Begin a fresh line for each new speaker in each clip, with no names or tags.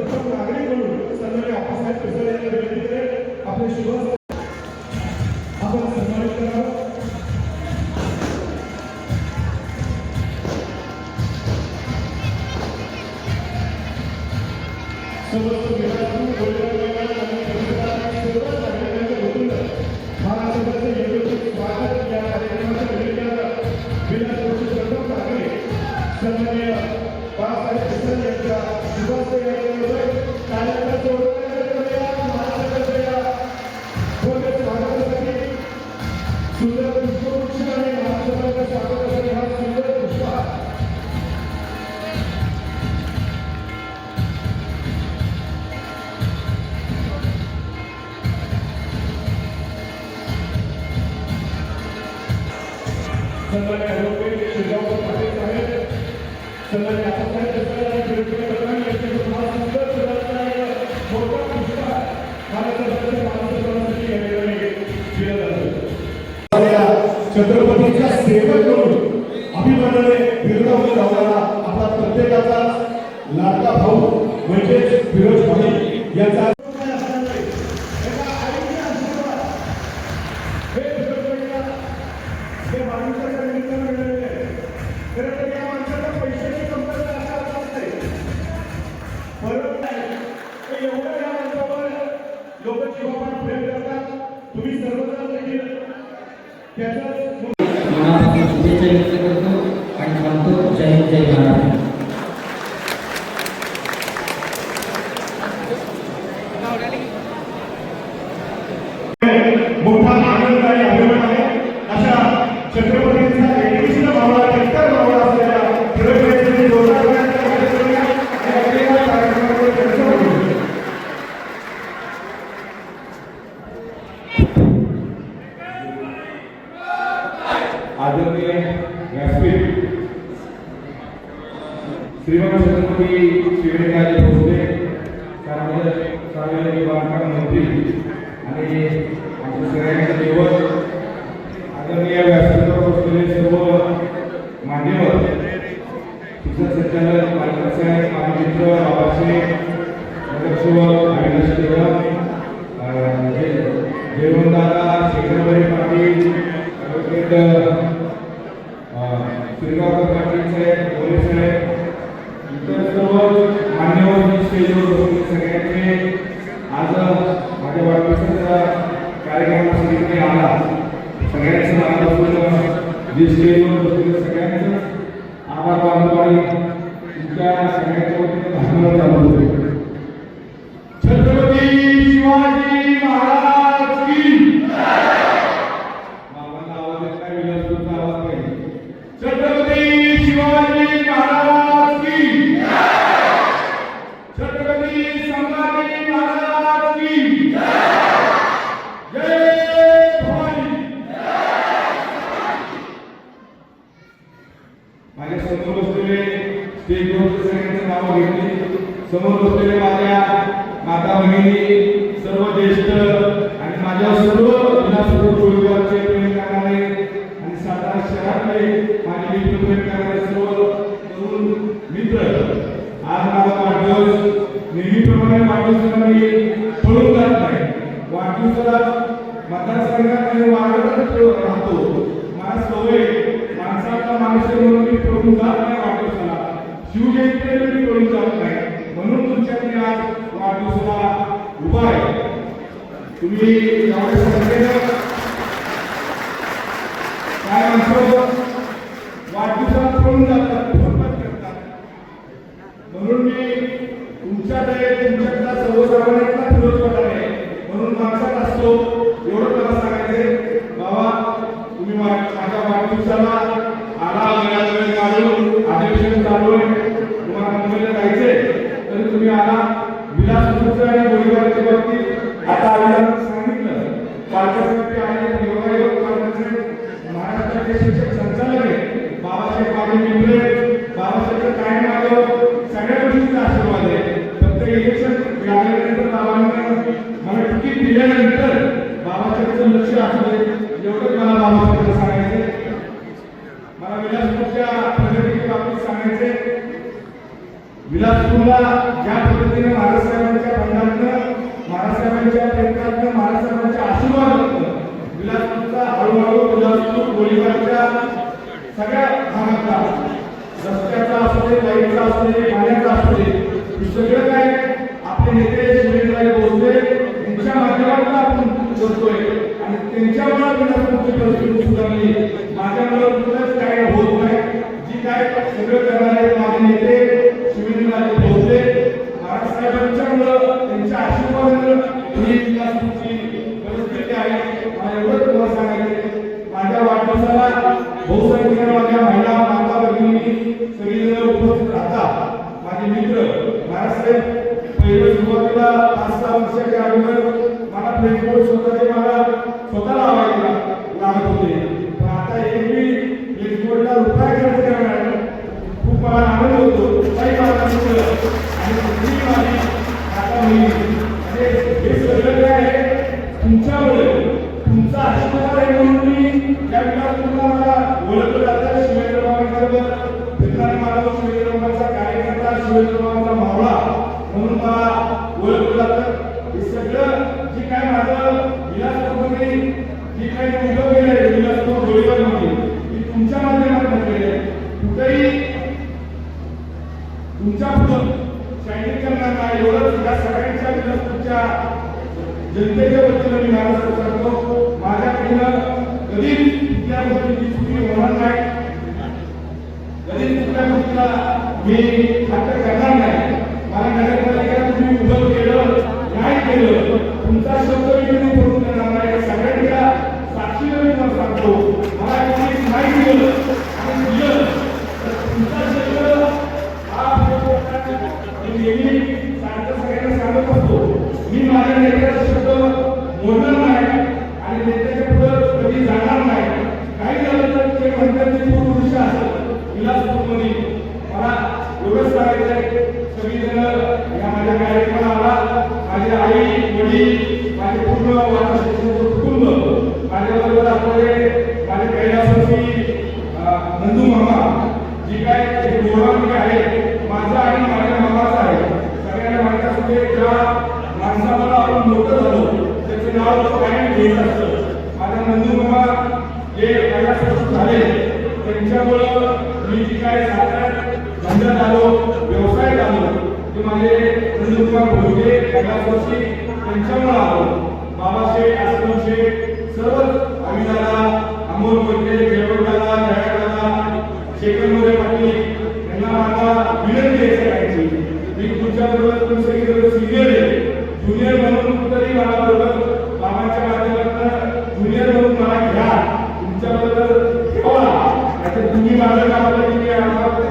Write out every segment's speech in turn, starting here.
मागणी करून संदर्भ आपल्यासाठी आपले शिवाजी
आदरणीय व्यासपीठ श्रीमंत छत्रपती शिवराजे भोसले सार्वजनिक सार्वजनिक बांधकाम मंत्री मान्यवर जी स्टेजवर बसलेले सगळ्यांचे आज माझ्या वाढदिवसाच्या कार्यक्रमासाठी इथे आला. सगळ्यांचं मनापासून जे स्टेजवर बसलेले सगळ्यांचं आभार मानतो आणि तुमच्या सगळ्या माझ्यासमोर बसलेले स्टेजवर सगळ्यांचं नावं घेतली. समोर बसलेले माझ्या माता भगिनी सर्व ज्येष्ठ आणि माझ्या सर्व विलासपूर परिवाराचे प्रेम करणारे आणि सातारा शहरातले माझे मित्र प्रेम करणारे सर्व तरुण मित्र. आज माझा वाढदिवस नेहमीप्रमाणे वाढदिवसाला मी पळून जात नाही. वाढदिवसाला मतदारसंघात वाढतच राहतो. मला सवय माणसाचा माणूस म्हणून मी पळून जात नाही वाढदिवसाला. शिवजयंतीला मी पळून जात नाही. म्हणून तुमच्यात मी आज वाढदिवसाला उभा आहे. तुम्ही एवढ्या मला बाबासाहेबांना सांगायचे. मला विलासपूरच्या प्रगतीच्या बाबतीत सांगायचे. विलासपूरला हळूहळू सगळ्या भागातला रस्त्याचा असू दे असू दे असू दे सगळं काय आपले नेते सुरेंद्रराजे भोसले यांच्या माध्यमातून आपण करतो त्यांच्यामुळे तुमची परिस्थिती सुधारली. माझ्यामुळे कुठलंच काय होत नाही. जी काय सगळं yo no lo.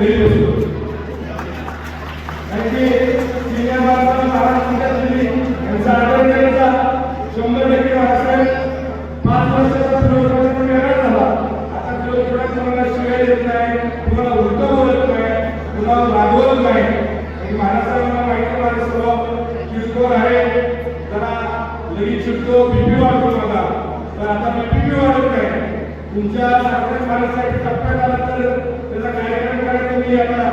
घरी बसलो कारण की यांचा आदर केला शंभर टक्के महाराष्ट्रात पाच वर्षाचा झाला आता तो प्रोग्राम कोणाला देत नाही कोणाला उलट बोलत नाही कोणाला रागवत नाही आणि महाराष्ट्राला माहिती आहे जरा लगेच चिडतो बीपी वाढतो मला तर आता मी बीपी वाढत नाही तुमच्या सारख्या महाराष्ट्रासाठी टप्प्यात आला तर व्यक्ती आता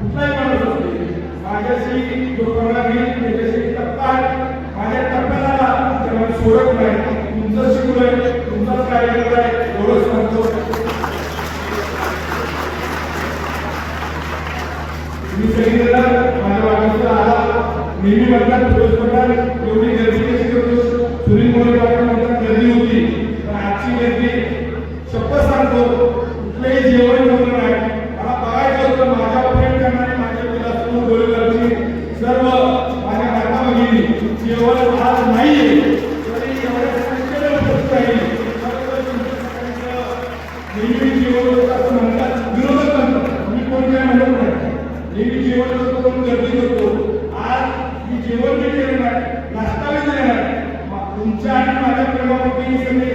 कुठलाही माणूस असते माझ्याशी जो प्रमाण घेईल त्याच्याशी टप्पा माझ्या टप्प्याला जेव्हा सोडत नाही. तुमचं शिकू आहे तुमचाच कार्यकर्ता आहे. एवढंच म्हणतो. मी सगळीजण माझ्या वाटत आला. नेहमी म्हणतात रोज म्हणतात एवढी
गर्दी Amen.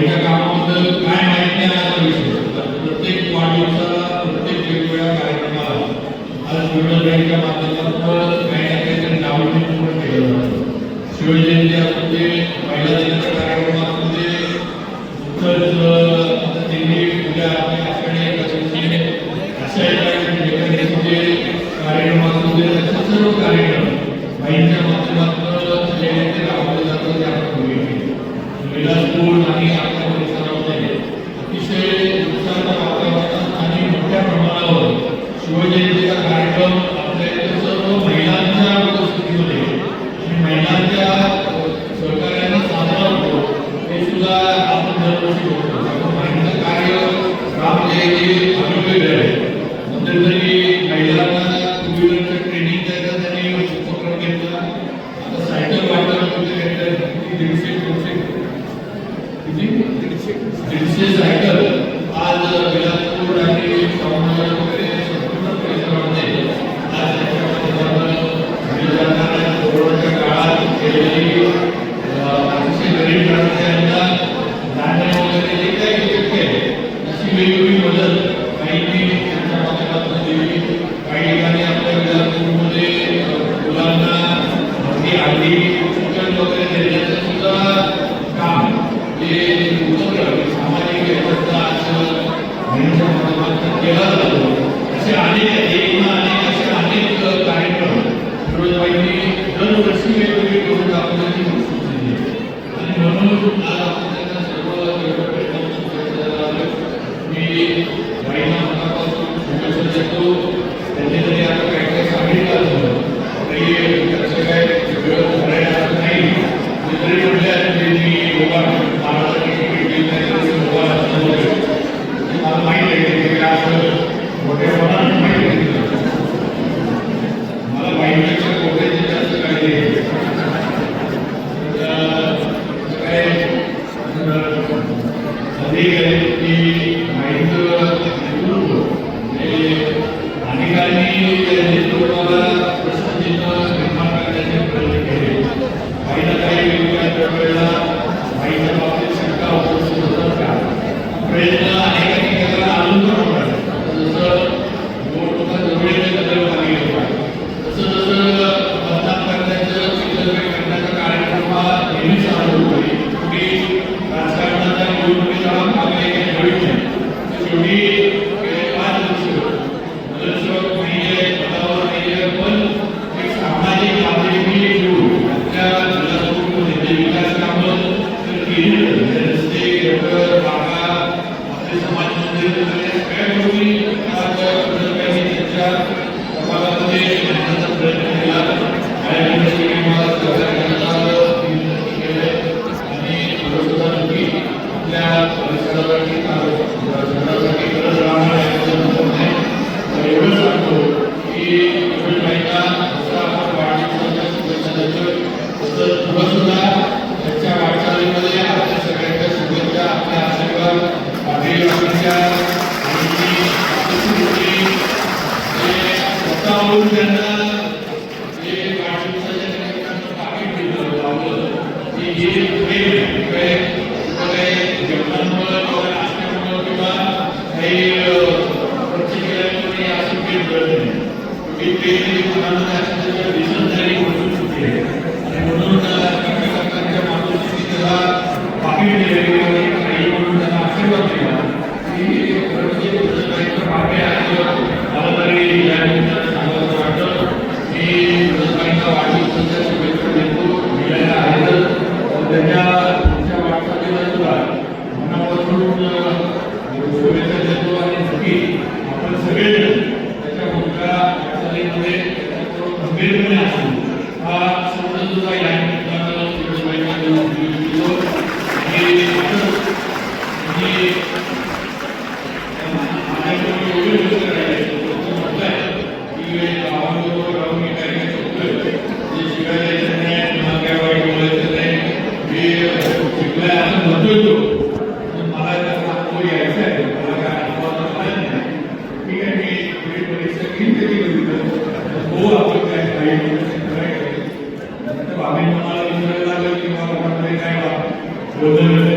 त्यांच्या कामाबद्दल काय माहिती आहे प्रत्येक वाढदिवसाला प्रत्येक वेगवेगळ्या कार्यक्रमाला आज शिवजयंतीच्या माध्यमातून काही ना काहीतरी नावं पूर्ण केलं जातं शिवजयंती असू दे दिनाचा कार्यक्रम দিয়ে मैं ऐसा बच्चों को माला का नाम कोई ऐसा है माला का नाम बहुत अच्छा है ठीक है कि मेरे परीक्षा की तरीके बनी तो वो आपको क्या है तो आपने माला की तरह लगा कि माला
का नाम क्या है वो